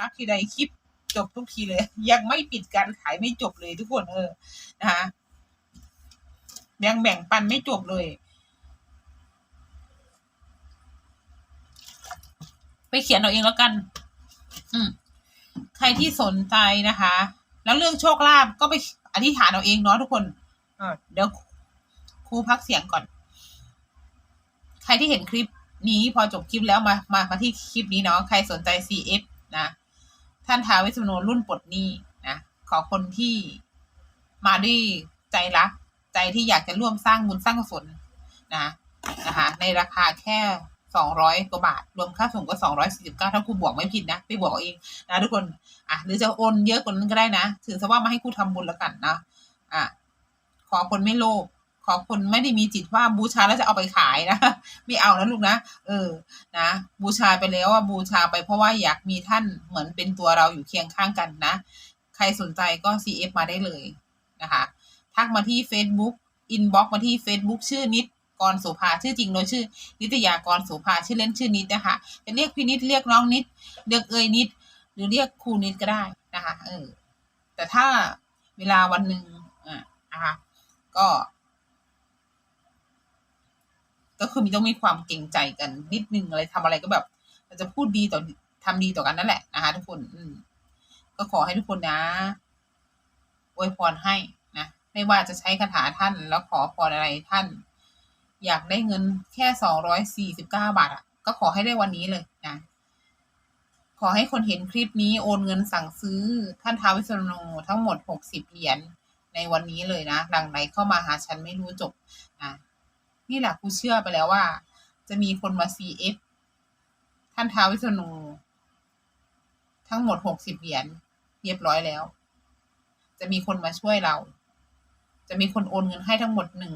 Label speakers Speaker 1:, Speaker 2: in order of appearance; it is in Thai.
Speaker 1: รักทีใดคลิปจบทุกทีเลย ยังไม่ปิดการขายไม่จบเลยทุกคนเออนะคะยังแบ่งปันไม่จบเลย ไปเขียนเอาเองแล้วกัน อืมใครที่สนใจนะคะ แล้วเรื่องโชคลาภก็ไปอธิษฐานเอาเองเนาะทุกคนเออเดี๋ยวครูพักเสียงก่อน ใครที่เห็นคลิปนี้พอจบคลิปแล้วมามามาที่คลิปนี้เนาะใครสนใจ CF นะ ท่านท้าวเวิสมโนรุ่นปลดหนี้นะขอคนที่มาด้วยใจรัก ใจที่อยากจะร่วมสร้างบุญสร้างกุศลนะนะคะในราคาแค่สองร้อยกว่าบาท รวมค่าส่งก็สองร้อยสี่สิบเก้าถ้าครูบวกไม่ผิดนะไปบวกเองนะทุกคนอะหรือจะโอนเยอะกว่านั้นก็ได้นะ ถือซะว่ามาให้ครูทำบุญแล้วกันนะอะขอคนไม่โลภ ขอคนไม่ได้มีจิตว่าบูชาแล้วจะเอาไปขายนะไม่เอานะลูกนะเออนะบูชาไปแล้วอะบูชาไปเพราะว่าอยากมีท่านเหมือนเป็นตัวเราอยู่เคียงข้างกันนะ ใครสนใจก็ CF มาได้เลยนะคะ ทักมาที่ Facebook อินบ็อกมาที่ Facebook ชื่อนิดกรโสภาชื่อจริงโดยชื่อ นิตยากรโสภาชื่อเล่นชื่อนิดนะคะจะเรียกพี่นิดเรียกน้องนิด เรียกเอยนิด หรือเรียกครูนิดก็ได้นะคะเออแต่ถ้าเวลาวันหนึ่งอะนะคะก็ ก็คือมีต้องมีความเกรงใจกันนิดนึงอะไรทำอะไรก็แบบเราจะพูดดีต่อทำดีต่อกันนั่นแหละนะคะทุกคน อืก็ขอให้ทุกคนนะอวยพรให้นะไม่ว่าจะใช้คาถาท่านแล้วขอพรอะไรท่าน อยากได้เงินแค่สองร้อยสี่สิบเก้าบาทอะ ก็ขอให้ได้วันนี้เลยนะขอให้คนเห็นคลิปนี้โอนเงินสั่งซื้อท่านท้าววิษณุทั้งหมดหกสิบเหรียญในวันนี้เลยนะหลังไหนเข้ามาหาฉันไม่รู้จบนะ นี่แหละกูเชื่อไปแล้วว่า จะมีคนมาซีเอฟท่านท้าววิษณุทั้งหมดหกสิบเหรียญเรียบร้อยแล้ว จะมีคนมาช่วยเรา จะมีคนโอนเงินให้ทั้งหมดหนึ่ง